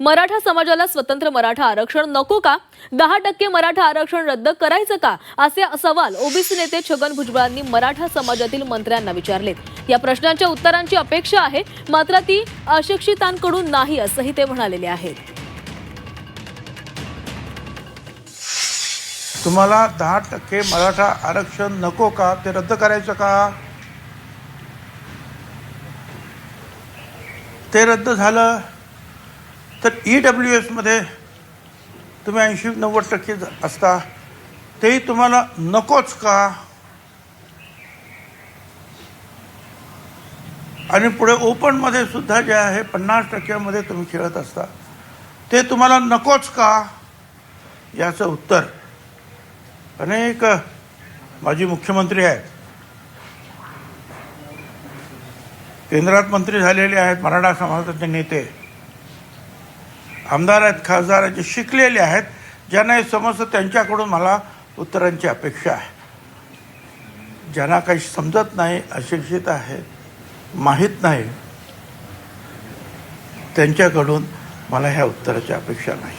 मराठा समाजाला स्वतंत्र मराठा आरक्षण नको का? दहा टक्के मराठा आरक्षण रद्द करायचं का? असे सवाल ओबीसी नेते छगन भुजबळांनी मराठा समाजातील मंत्र्यांना विचारलेत. या प्रश्नांच्या उत्तरांची अपेक्षा आहे मात्र ती अशिक्षितांकडून नाही असंही ते म्हणालेले आहेत. तुम्हाला दहा टक्के मराठा आरक्षण नको का? ते रद्द करायचं का? ते रद्द झालं. तर ई डब्ल्यू एसमध्ये तुम्ही ऐंशी नव्वद टक्के असता तेही तुम्हाला नकोच का? आणि पुढे ओपनमध्ये सुद्धा जे आहे पन्नास टक्क्यामध्ये तुम्ही खेळत असता ते तुम्हाला नकोच का? याचं उत्तर अनेक माजी मुख्यमंत्री आहेत. केंद्रात मंत्री झालेले आहेत मराठा समाजाचे नेते. आमदार आहेत खासदार आहेत जे शिकलेले आहेत ज्यांना हे समजतं त्यांच्याकडून मला उत्तरांची अपेक्षा आहे. ज्यांना काही समजत नाही अशिक्षित आहेत माहीत नाही त्यांच्याकडून मला ह्या उत्तराची अपेक्षा नाही.